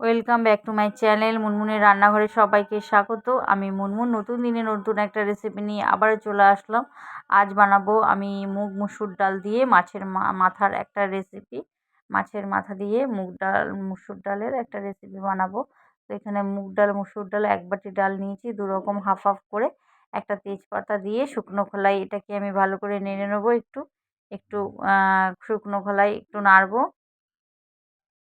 Welcome back to my channel মুনমুনের রান্নাঘরে সবাইকে স্বাগত। আমি মুনমুন নতুন দিনে নতুন একটা রেসিপি নিয়ে আবার চলে আসলাম। আজ বানাবো আমি মুগ মুসুর ডাল দিয়ে মাছের মাথার একটা রেসিপি মাছের মাথা দিয়ে মুগ ডাল, মুসুর ডালের একটা রেসিপি বানাবো। তো এখানে মুগ ডাল, মুসুর ডাল, এক বাটি ডাল নিয়েছি দু রকম হাফ হাফ করে একটা তেজপাতা দিয়ে শুকনো খোলায় এটাকে আমি ভালো করে নেড়ে নেব একটু। একটু শুকনো খোলায় একটু নাড়বো।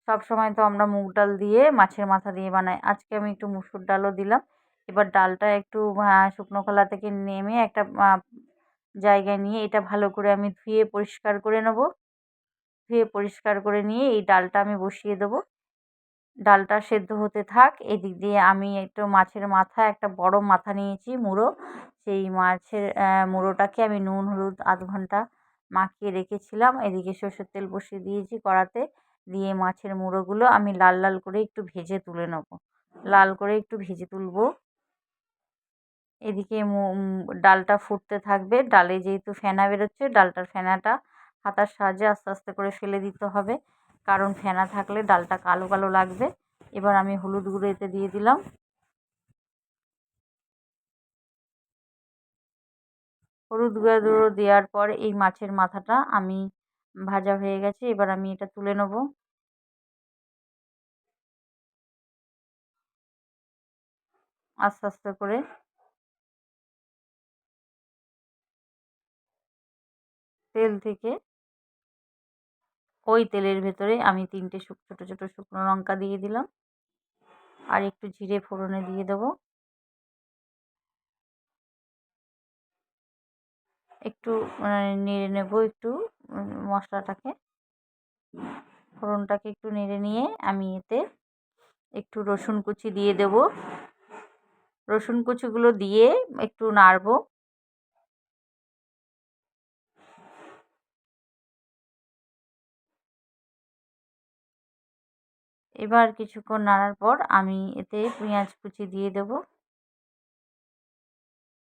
সব সময় তো আমরা মুগ ডাল দিয়ে মাছের মাথা দিয়ে বানাই। আজকে আমি একটু মুসুর ডালও দিলাম। এবার ডালটা একটু শুকনো খোলা থেকে নেমে একটা জায়গায় নিয়ে এটা ভালো করে আমি ধুয়ে পরিষ্কার করে নেব। ধুয়ে পরিষ্কার করে নিয়ে এই ডালটা আমি বসিয়ে দেবো। ডালটা সেদ্ধ হতে থাক। এদিক দিয়ে আমি একটু মাছের মাথা, একটা বড় মাথা নিয়েছি, মুড়ো। সেই মাছের মুড়োটাকে আমি নুন, হলুদ আধ ঘণ্টা মাখিয়ে রেখেছিলাম। এদিকে সর্ষের তেল বসিয়ে দিয়েছি কড়াতে। দিয়ে মাছের মুড়োগুলো আমি লাল লাল করে একটু ভেজে তুলে নেব। লাল করে একটু ভেজে তুলব। এদিকে ডালটা ফুটতে থাকবে। ডালে যেহেতু ফেনা বেরোচ্ছে, ডালটার ফেনাটা হাতার সাহায্যে আস্তে আস্তে করে ফেলে দিতে হবে। কারণ ফেনা থাকলে ডালটা কালো কালো লাগবে। এবার আমি হলুদ গুঁড়ো এতে দিয়ে দিলাম। হলুদ গুঁড়ো দেওয়ার পর এই মাছের মাথাটা আমি ভাজা হয়ে গেছে, এবার আমি এটা তুলে নেব। আস্তে আস্তে করে। তেল থেকে ওই তেলের ভেতরে আমি তিনটে ছোটো ছোটো শুকনো লঙ্কা দিয়ে দিলাম। আর একটু জিরে ফোড়নে দিয়ে দেবো। একটু নেড়ে নেব একটু মশলাটাকে। ফোড়নটাকে একটু নেড়ে নিয়ে আমি এতে একটু রসুন কুচি দিয়ে দেব। রসুন কুচিগুলো দিয়ে একটু নাড়ব। এবার কিছুক্ষণ নাড়ার পর আমি এতে পেঁয়াজ কুচি দিয়ে দেব।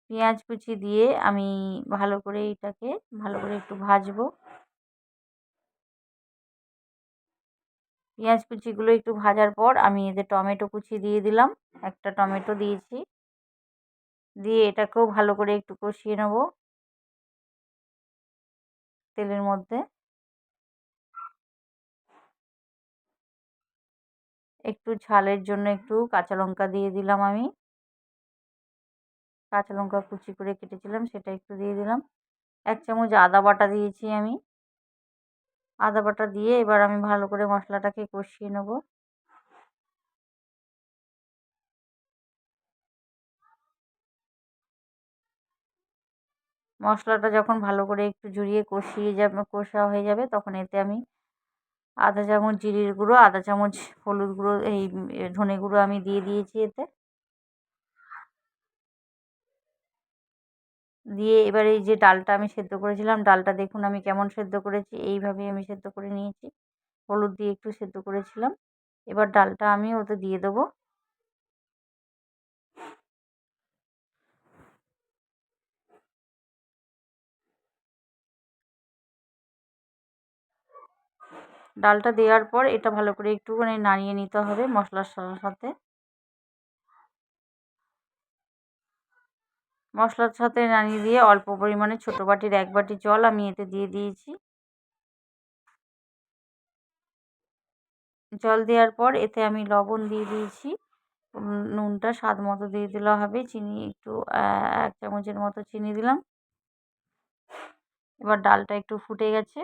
পেঁয়াজ কুচি দিয়ে আমি ভালো করে এটাকে ভালো করে একটু ভাজবো। পেঁয়াজ কুচিগুলো একটু ভাজার পর আমি এতে টমেটো কুচি দিয়ে দিলাম, একটা টমেটো দিয়েছি। দিয়ে এটাকেও ভালো করে একটু কষিয়ে নেব। তেলের মধ্যে। একটু ঝালের জন্য একটু কাঁচা লঙ্কা দিয়ে দিলাম আমি। কাঁচা লঙ্কা কুচি করে কেটেছিলাম, সেটা একটু দিয়ে দিলাম। এক চামচ আদা বাটা দিয়েছি আমি। আদা বাটা দিয়ে এবার আমি ভালো করে মশলাটাকে কষিয়ে নেব। মশলাটা যখন ভালো করে একটু জুড়িয়ে কষিয়ে যাবে, কষা হয়ে যাবে, তখন এতে আমি আধা চামচ জিরের গুঁড়ো, আধা চামচ হলুদ গুঁড়ো, এই ধনে গুঁড়ো আমি দিয়ে দিয়েছি এতে। দিয়ে এবার এই যে ডালটা আমি সেদ্ধ করেছিলাম, ডালটা দেখুন আমি কেমন সেদ্ধ করেছি, এইভাবেই আমি সেদ্ধ করে নিয়েছি। হলুদ দিয়ে একটু সেদ্ধ করেছিলাম। এবার ডালটা আমি ওতে দিয়ে দেবো। ডালটা দেওয়ার পর এটা ভালো করে একটুখানি নাড়িয়ে নিতে হবে মশলার সাথে। মশলার সাথে নাড়িয়ে দিয়ে অল্প পরিমাণে ছোটো বাটির এক বাটি জল আমি এতে দিয়ে দিয়েছি। জল দেওয়ার পর এতে আমি লবণ দিয়ে দিয়েছি। নুনটা স্বাদ মতো দিয়ে দিলে হবে। চিনি একটু এক চামচের মতো চিনি দিলাম। এবার ডালটা একটু ফুটে গেছে।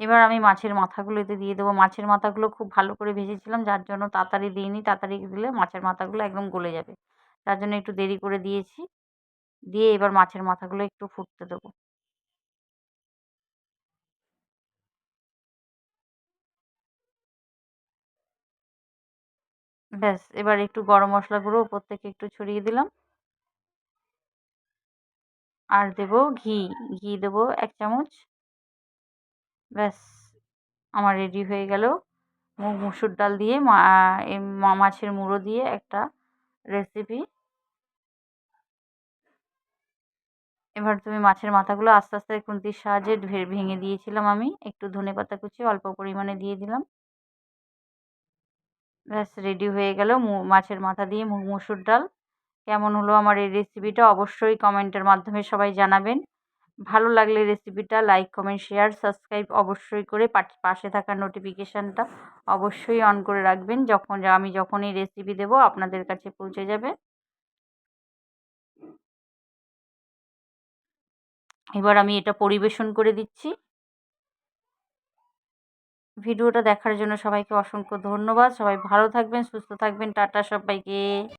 এবার আমি মাছের মাথাগুলো এতে দিয়ে দেবো। মাছের মাথাগুলো খুব ভালো করে ভেজেছিলাম, যার জন্য তাড়াতাড়ি দিইনি। তাড়াতাড়ি দিলে মাছের মাথাগুলো একদম গলে যাবে। তার জন্য একটু দেরি করে দিয়েছি। দিয়ে এবার মাছের মাথাগুলো একটু ফুটতে দেবো। ব্যাস, এবার একটু গরম মশলা গুঁড়ো ওপর থেকে একটু ছড়িয়ে দিলাম। আর দেবো ঘি। ঘি দেবো এক চামচ। ব্যাস, আমার রেডি হয়ে গেল। মুগ মুসুর ডাল দিয়ে, মা মাছের মুড়ো দিয়ে একটা রেসিপি এবার তুমি মাছের মাথাগুলো আস্তে আস্তে খুন্তির সাহায্যে ভেঙে দিয়েছিলাম আমি। একটু ধনে পাতা কুচি, অল্প পরিমাণে দিয়ে দিলাম। ব্যাস রেডি হয়ে গেল মাছের মাথা দিয়ে মুগ মুসুর ডাল। কেমন হলো আমার এই রেসিপিটা অবশ্যই কমেন্টের মাধ্যমে সবাই জানাবেন। ভালো লাগলে রেসিপিটা লাইক কমেন্ট শেয়ার সাবস্ক্রাইব অবশ্যই করে পাশে থাকা নোটিফিকেশানটা অবশ্যই অন করে রাখবেন। যখন আমি যখনই রেসিপি দেব আপনাদের কাছে পৌঁছে যাবে। এবার আমি এটা পরিবেশন করে দিচ্ছি। ভিডিওটা দেখার জন্য সবাইকে অসংখ্য ধন্যবাদ। সবাই ভালো থাকবেন, সুস্থ থাকবেন। টাটা সবাইকে।